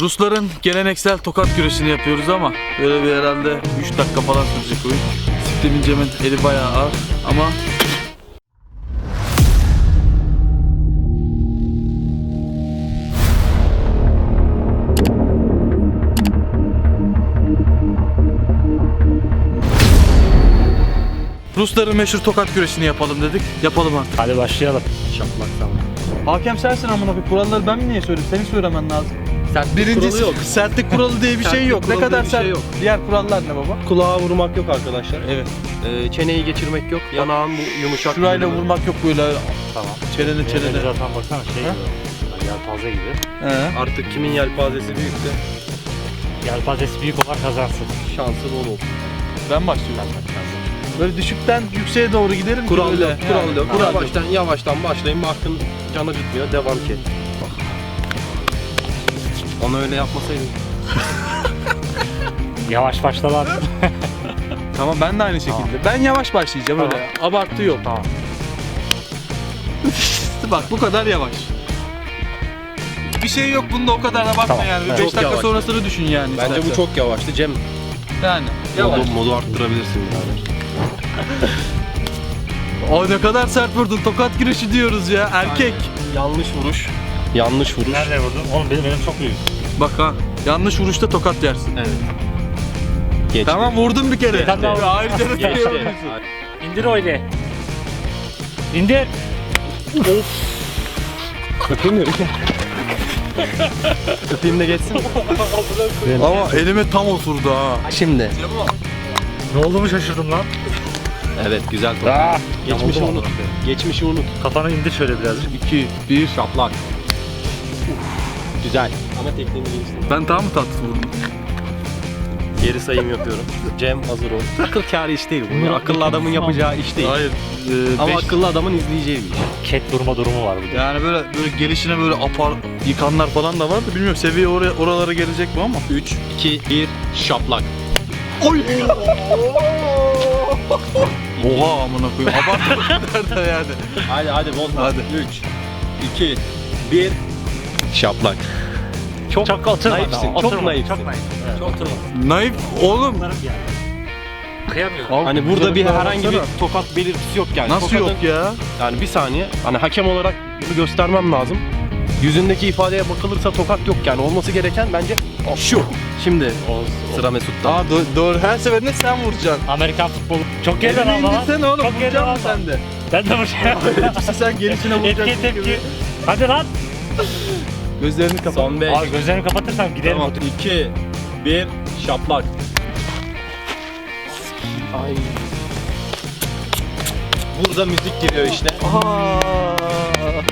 Rusların geleneksel tokat güreşini yapıyoruz ama böyle bir herhalde 3 dakika falan sürecek oyun. Siklemin Cem'in eli bayağı ağır ama Rusların meşhur tokat güreşini yapalım dedik. Yapalım artık. Hadi başlayalım. Şaplak zaman. Hakem sensin amına koyayım. Kuralları ben mi niye söyleyeyim? Senin söylemen lazım. Sertlik Birincisi kuralı yok. sertlik kuralı diye bir şey Sertlik yok. Ne kuralı kadar diye bir şey sert. yok. Diğer kurallar ne baba? Kulağa vurmak yok arkadaşlar. Evet. Ee, çeneyi geçirmek yok. Yanağın bu yumuşak. Şurayla vurmak yok böyle Tamam. çenene Çenede çenene. zaten baksana şey Ha? gibi. Yelpaze gibi. He. Artık kimin yelpazesi büyükse Yelpazesi büyük olan kazansın. şansı bol olsun. Ben başlıyorum. Böyle düşükten yükseğe doğru giderim ki Kural böyle. yok, kural yok. Yavaştan yavaştan başlayın. Baktın can acıtmıyor. Devam ki. Onu öyle yapmasaydın. Yavaş başla lan. Tamam ben de aynı şekilde. Ben yavaş başlayacağım Tamam. öyle. Abartı yok. tamam. Bak bu kadar yavaş. Bir şey yok bunda o kadar abartma Tamam, yani. 5 evet. Çok dakika yavaş. sonrasını düşün yani. Bence bu istersen. çok yavaştı. Cem Yani yavaş. modu, modu arttırabilirsin birader. O ne kadar sert vurdun. Tokat güreşi diyoruz ya. Erkek. Yanlış vuruş. Yanlış vuruş. Nerede vurdun? Oğlum benim elim çok büyük. Bak ha. Yanlış vuruşta tokat yersin. Evet. Geç. Tamam vurdum bir kere. Tamam. Hayır canım. Geçti. İndir öyle. İndir. Öpeyim mi? Öpeyim de geçsin. Ama elime tam oturdu ha. Şimdi. Ne oldu mu şaşırdım lan. Evet güzel top. Ah, Geçmişi unut. Geçmişi unut. Kafanı indir şöyle birazcık. 2, 1. Şaplak. Güzel. Ama tekniğini geliştir. Ben tam mı tatlı vurdum? Geri sayım yapıyorum. Cem hazır ol. Akıl kârı iş değil bu. Akıllı adamın yapacağı iş değil. Hayır. e, Ama beş- akıllı adamın izleyeceği bir iş. Ket durma durumu var bir de. Yani böyle böyle gelişine böyle apar yıkanlar falan da var da bilmiyorum seviye oraya oralara gelecek mi ama. 3, 2, 1, şaplak. Oy! Oha amına koyayım. Abartma nerede yani. Hadi hadi bozma. Hadi. 3, 2, 1, şaplak. Çok, çok oturmadı. naifsin, ama, çok naifsin. Çok naif. Evet. Çok tırnak. Naif oğlum. Kıyamıyorum. Abi, Hani burada bir herhangi bir tokat belirtisi yok yani. Nasıl Tokadın- yok ya? Yani bir saniye. Hani hakem olarak bunu göstermem lazım. Yüzündeki ifadeye bakılırsa tokat yok yani. Olması gereken bence şu. Şimdi sıra Mesut'ta. Aa do- doğru her seferinde sen vuracaksın. Amerikan futbolu. Çok Elini alma lan. indirsene oğlum. Çok Vuracaksın sen de. Ben de vuracağım. Sen gelişine Etki vuracaksın. tepki. Hadi lan. Gözlerini kapat. Son 5, Abi gözlerimi kapatırsam giderim. Tamam. 2, 1, şaplak. Ay. Burada müzik giriyor işte. Aa,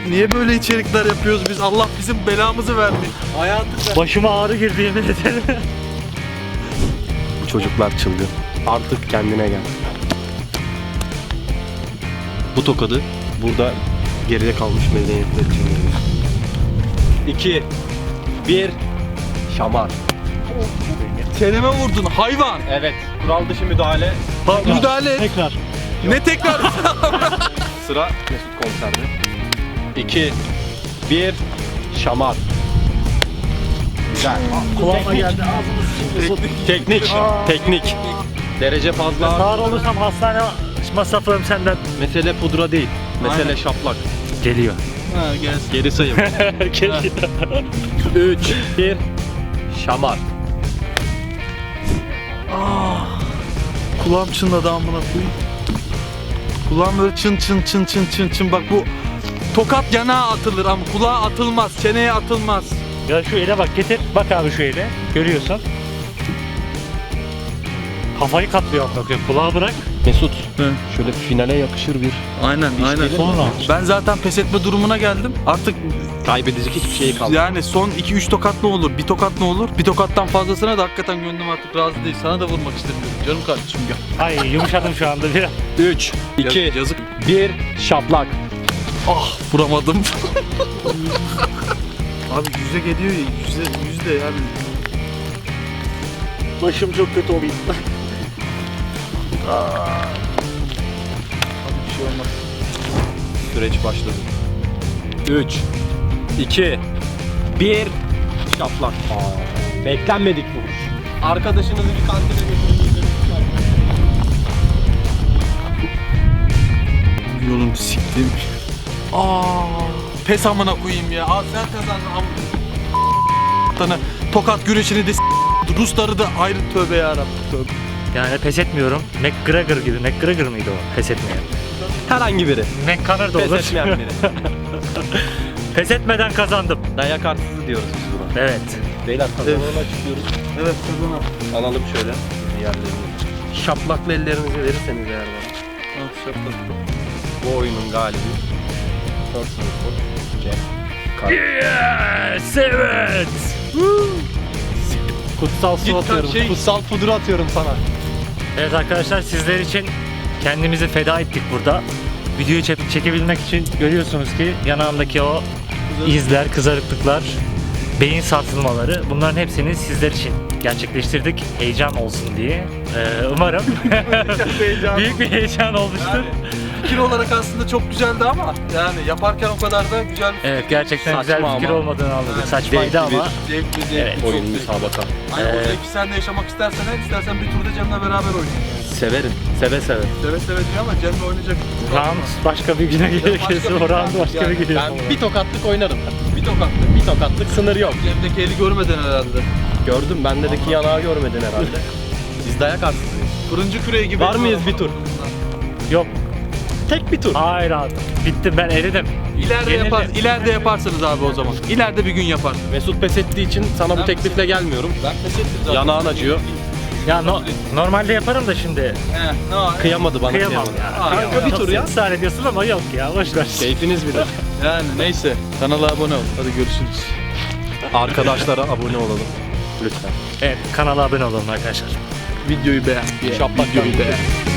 niye böyle içerikler yapıyoruz biz? Allah bizim belamızı vermiş. Hayatı Başıma ağrı girdi yemin ederim. Çocuklar çılgın. Artık kendine gel. Bu tokadı burada geride kalmış medeniyetler için. 2, 1, şamar. Çeneme vurdun hayvan. Evet, kural dışı müdahale. Ha, müdahale et. Tekrar. Ne tekrar? Sıra Mesut konserde. 2, 1, şamar. Güzel. Kulağıma geldi. Teknik, teknik. Derece fazla. Sağır olursam hastane masraflarım senden. Mesele pudra değil. Mesele Aynen. şaplak. Geliyor. Ha, gelsin. Geri sayım. Geliyor. 3, 1, şamar. Kulağım çınladı amına koyayım. Kulağım böyle çın çın çın çın çın çın. Bak bu tokat yanağa atılır ama kulağa atılmaz, çeneye atılmaz. Ya şu ele bak getir. Bak abi şu ele. Görüyorsun. Kafayı katlıyor amına koyayım. Kulağı bırak. Mesut, Hı. şöyle finale yakışır bir Aynen, aynen. Sonra. Ben zaten pes etme durumuna geldim. Artık kaybedecek hiçbir şey kalmadı. yani son 2-3 tokat ne olur? Bir tokat ne olur? Bir tokattan fazlasına da hakikaten gönlüm artık razı değil. Sana da vurmak istemiyorum. Canım kardeşim gel. Ay yumuşadım şu anda biraz. 3, 2, Yaz- yazık. 1, şaplak. Ah vuramadım. Abi yüze geliyor ya yüze yüzde yani. Başım çok kötü oluyor. Abi bir şey olmaz. Süreç başladı. 3, 2, 1, Şaplak. Aa, beklenmedik bu. Arkadaşınızı bir kantine götürün. Yolun siktim. Aa, pes amına koyayım ya. Aa, sen kazandın am. Sana tokat güreşini de Rusları da ayrı tövbe yarabbim tövbe. Yani pes etmiyorum. McGregor gibi. McGregor mıydı o? Pes etmeyen. Herhangi biri. McConnor da Pes olur. etmeyen biri. pes etmeden kazandım. Dayak arsızı diyoruz biz buna. Evet. Beyler kazanana çıkıyoruz. Evet kazanalım. Alalım şöyle. Yerlerini. Şaplaklı ellerinizi verirseniz eğer bana. Bu oyunun galibi. Personal. Yes! Evet! Kutsal su Git atıyorum. şey- Kutsal pudra atıyorum sana. Evet arkadaşlar sizler için kendimizi feda ettik burada. Videoyu çek- çekebilmek için görüyorsunuz ki yanağımdaki o izler, kızarıklıklar, beyin sarsılmaları bunların hepsini sizler için gerçekleştirdik. Heyecan olsun diye. Ee, umarım Heyecan. büyük bir heyecan olmuştur. Yani fikir olarak aslında çok güzeldi ama yani yaparken o kadar da güzel bir Evet gerçekten Saçma güzel bir fikir ama. olmadığını anladık. Evet, Saçmaydı zevkli ama zevkli zevkli. Evet. çok Oyun zevkli. müsabaka. Hani o Ee, zevki sen de yaşamak istersen istersen bir turda Cem'le beraber oynayın. Severim. Seve seve. Seve seve diyor ama Cem'le oynayacak. round başka bir güne gerekirse o round başka yani. bir güne. Ben bir tokatlık oynarım. Bir tokatlı. Bir tokatlık sınır yok. Cem'deki eli görmeden herhalde. Gördüm. Bendeki yanağı görmedin herhalde. Biz dayak arsızıyız. Fırıncı küreği gibi. Var mıyız bir tur? Yok. Tek bir tur. Hayır abi. Bittim ben eridim. İleride Yenildim. yapar, ileride yaparsınız abi o zaman. İleride bir gün yaparsın. Mesut pes ettiği için sana bu teklifle gelmiyorum. Ben pes ettim zaten. Yanağın acıyor. Ya no- normalde yaparım da şimdi He, ne var? Kıyamadı bana. kıyamam kıyamadı. ya. Kanka bir Çok tur ya. ısrar ediyorsun ama yok ya boş ver. Keyfiniz bilir. Yani neyse. Kanala abone ol. Hadi görüşürüz. Arkadaşlara abone olalım. Lütfen. Evet kanala abone olun arkadaşlar. Videoyu beğen. Şaplak Videoyu beğen.